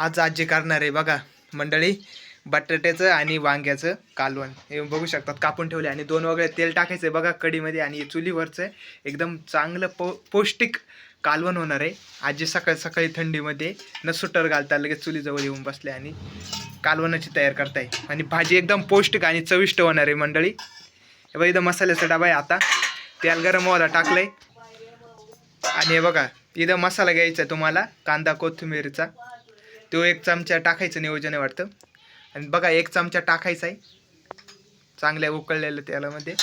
आज आजी करणार आहे बघा. मंडळी बटाट्याचं आणि वांग्याचं कालवण. हे बघू शकतात कापून ठेवले आणि दोन वगैरे तेल टाकायचं आहे बघा कढीमध्ये आणि चुलीवरचं एकदम चांगलं पौ पौष्टिक कालवण होणार आहे. आजी सकाळी सकाळी थंडीमध्ये न सुटर घालता लगेच चुलीजवळ येऊन बसले आणि कालवणाची तयार करताय. आणि भाजी एकदम पौष्टिक आणि चविष्ट होणार आहे मंडळी. हे बघा इथं मसाल्याचा डबा आहे आता. तेल गरम व्हायला टाकलंय. आणि हे बघा इथं मसाला घ्यायचा आहे तुम्हाला कांदा कोथिंबीरचा. तो एक चमचा टाकायचं नियोजन आहे वाटतं. आणि बघा एक चमचा टाकायचा आहे. चांगल्या उकळलेलं तेलामध्ये.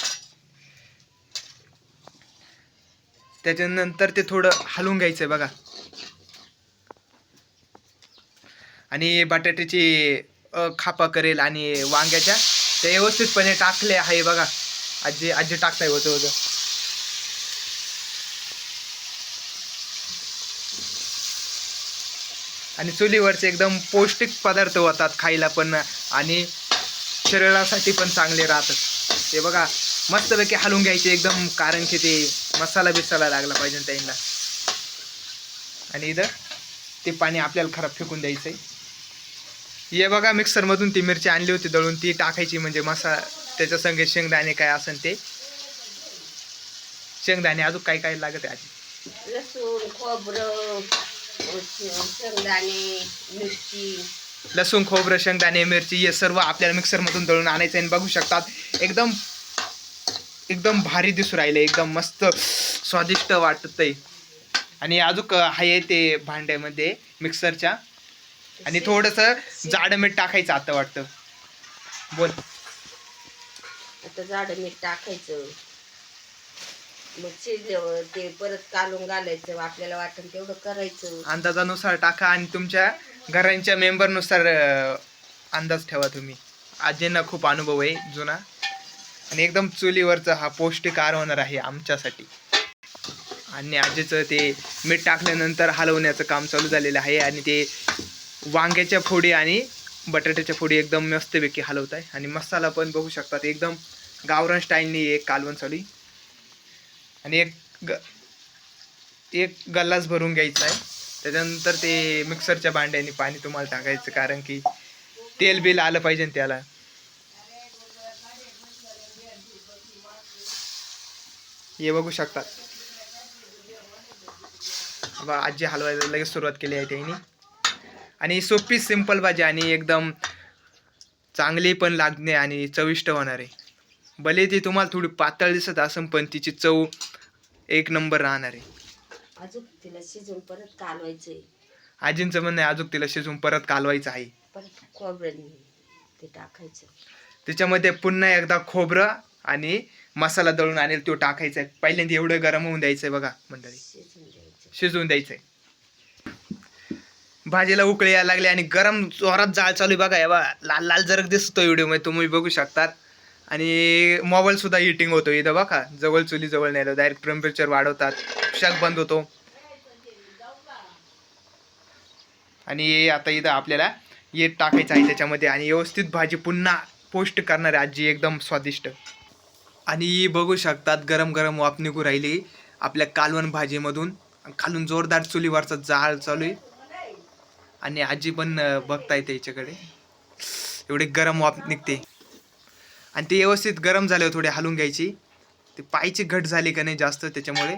त्याच्यानंतर ते थोडं हलवून घ्यायचं आहे बघा. आणि बटाट्याची खापा करेल आणि वांग्याच्या ते व्यवस्थितपणे टाकले आहे बघा. आजी आजी टाकताय होतं होतं आणि चुलीवरचे एकदम पौष्टिक पदार्थ होतात खायला पण आणि शरीरासाठी पण चांगले राहतात. ते बघा मस्तपैकी हलवून घ्यायचे एकदम कारण की ते मसाला बिसाला लागला पाहिजे त्यांना. आणि इथं ते पाणी आपल्याला खराब फेकून द्यायचं आहे हे बघा मिक्सरमधून ती मिरची आणली होती दळून ती टाकायची म्हणजे मसा त्याच्या संगे शेंगदाणे काय असेल ते. शेंगदाणे अजून काय काय लागत आहे आधी? लसूण खोबरं शेंगदाणे मिरची. लसूण खोबरं शेंगदाणे मिरची हे सर्व आपल्याला मिक्सरमधून दळून आणायचं आणि बघू शकतात. एकदम एकदम भारी दिसू राहिले. एकदम मस्त स्वादिष्ट वाटत आहे आणि अजून आहे ते भांड्यामध्ये मिक्सरच्या आणि थोडंसं जाड मीठ टाकायचं आता वाटतं. बोल. आता झाड मीठ टाकायचं. मग शिजल्यावर ते परत कालून घालायचं आपल्याला वाटेल तेवढं करायचं. अंदाजानुसार टाका आणि तुमच्या घरांच्या मेंबरनुसार अंदाज ठेवा तुम्ही. आजींना खूप अनुभव आहे जुना. आणि एकदम चुलीवरचा हा पौष्टिक आहार होणार आहे आमच्यासाठी. आणि आजीचं ते मीठ टाकल्यानंतर हलवण्याचं काम चालू झालेलं आहे आणि ते वांग्याच्या फोडी आणि बटाट्याच्या फोडी एकदम मस्तपैकी हलवत आहे आणि मसाला पण बघू शकतात एकदम गावरान स्टाईलनी एक कालवण चालू आहे. आणि एक ग एक गल्लाच भरून घ्यायचा आहे. त्याच्यानंतर ते मिक्सरच्या भांड्याने पाणी तुम्हाला टाकायचं कारण की तेल बिल आलं पाहिजे ना त्याला. हे बघू शकतात बा आजी हलवायला लगेच सुरुवात केली आहे त्यांनी. आणि सोपी सिंपल भाजी आणि एकदम चांगली पण लागणे आणि चविष्ट होणार. आहे भले ती तुम्हाला थोडी पातळ दिसत असेल पण तिची चव एक नंबर राहणार आहे. अजून तिला शिजून परत कालवायचंय आजींचं म्हणणं आहे अजून तिला शिजवून परत कालवायचं आहे. परत ते टाकायचं. त्याच्यामध्ये पुन्हा एकदा खोबरं आणि मसाला दळून आणेल तो टाकायचा आहे. पहिल्यांदा एवढं गरम होऊन द्यायचंय बघा मंडळी. शिजून द्यायचं. शिजवून द्यायचंय. भाजीला उकळी यायला लागली आणि गरम जोरात जाळ चालू आहे बघा हे बघा लाल लाल जरक दिसतो व्हिडिओमध्ये तुम्ही बघू शकतात. आणि मोबाईल सुद्धा हिटिंग होतो इथं बघा. जवळ चुली जवळ नेलं डायरेक्ट टेम्परेचर वाढवतात. शक बंद होतो. आणि आता इथं आपल्याला येत टाकायचं आहे त्याच्यामध्ये आणि व्यवस्थित भाजी पुन्हा पोस्ट करणारी आजी एकदम स्वादिष्ट. आणि बघू शकतात गरम गरम वाफ निघू राहिली आपल्या कालवण भाजीमधून. खालून जोरदार चुलीवरचा जाळ चालू आहे. आणि आजी पण बघता बघताय त्याच्याकडे. एवढी गरम वाफ निघते. आणि ते व्यवस्थित गरम झाल्यावर हो थोडी हलवून घ्यायची. ते पायची घट झाली का नाही जास्त त्याच्यामुळे.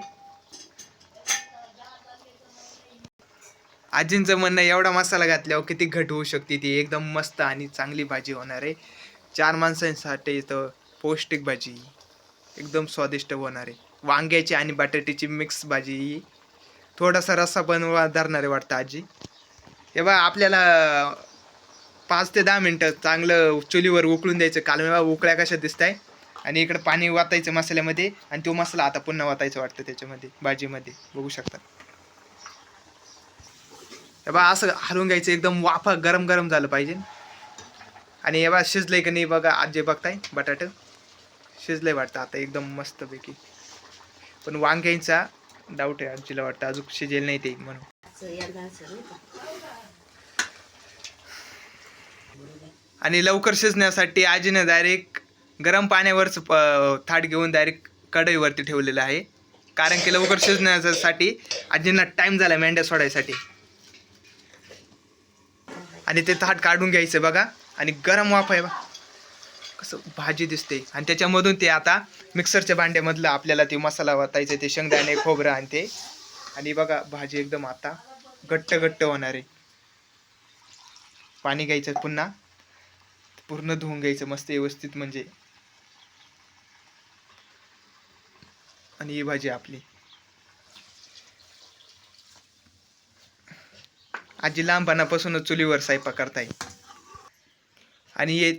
आजींचं म्हणणं आहे, एवढा मसाला घातल्यावर हो किती घट होऊ शकते ती. एकदम मस्त आणि चांगली भाजी होणार आहे. चार माणसांसाठी तर पौष्टिक भाजी. एकदम स्वादिष्ट होणार आहे. वांग्याची आणि बटाट्याची मिक्स भाजी ही. थोडासा रस्सा पण धरणारे वाटतं आजी. हे बा आपल्याला पाच ते दहा मिनटं चांगलं चुलीवर उकळून द्यायचं. काल उकळ्या कशा दिसत आहे आणि इकडं पाणी वाचायचं मसाल्यामध्ये आणि तो मसाला आता पुन्हा वाचायचा वाटतं त्याच्यामध्ये भाजीमध्ये. बघू शकता. बा असं हलवून घ्यायचं एकदम वाफा गरम गरम झालं पाहिजे. आणि हे बा शिजलंय का नाही बघा आजी बघताय बटाट. शिजलंय वाटतं आता एकदम मस्तपैकी. पण वांग्याचा डाऊट आहे आजीला वाटतं अजून शिजेल नाही ते म्हणून असं यंदा असं नाही का आणि लवकर शिजण्यासाठी आजीने डायरेक्ट गरम पाण्यावरच प- थाट घेऊन डायरेक्ट कढईवरती ठेवलेलं आहे. कारण की लवकर शिजण्यासाठी आजींना टाईम झाला मेंढ्या सोडायसाठी. आणि ते थाट काढून घ्यायचं बघा. आणि गरम वाफ आहे बा कसं भाजी दिसते. आणि त्याच्यामधून ते आता मिक्सरच्या भांड्यामधलं आपल्याला ते मसाला वाटायचं ते शेंगदाणे खोबरं आणि ते. आणि बघा भाजी एकदम आता घट्ट घट्ट होणार आहे. पाणी घ्यायचं पुन्हा. पूर्ण धुवून घ्यायचं मस्त व्यवस्थित म्हणजे. आणि ही भाजी आपली. आजी लहानपणापासूनच चुलीवर स्वयंपाक करताय. आणि हे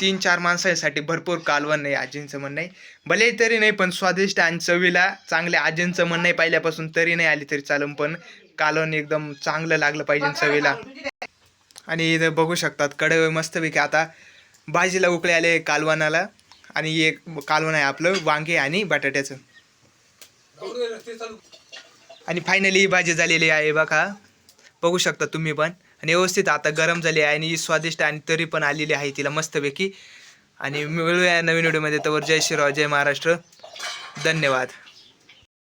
तीन चार माणसांसाठी भरपूर कालवण आहे आजींचं म्हणणं आहे. भले तरी नाही पण स्वादिष्ट आणि चवीला चांगल्या आजींचं म्हणणं आहे. पहिल्यापासून तरी नाही आली तरी चालेल पण कालवण एकदम चांगलं लागलं पाहिजे चवीला. आणि इथं बघू शकतात. कडे मस्तपैकी आता भाजीला उकळे आले कालवणाला. आणि एक कालवण आहे आपलं वांगे आणि बटाट्याचं. आणि फायनली ही भाजी झालेली आहे बघा. बघू शकता तुम्ही पण. आणि व्यवस्थित आता गरम झाली आहे आणि ही स्वादिष्ट आणि तरी पण आलेली आहे तिला मस्तपैकी. आणि मिळूया नवीन व्हिडिओमध्ये तर जय श्रीराव जय महाराष्ट्र. धन्यवाद.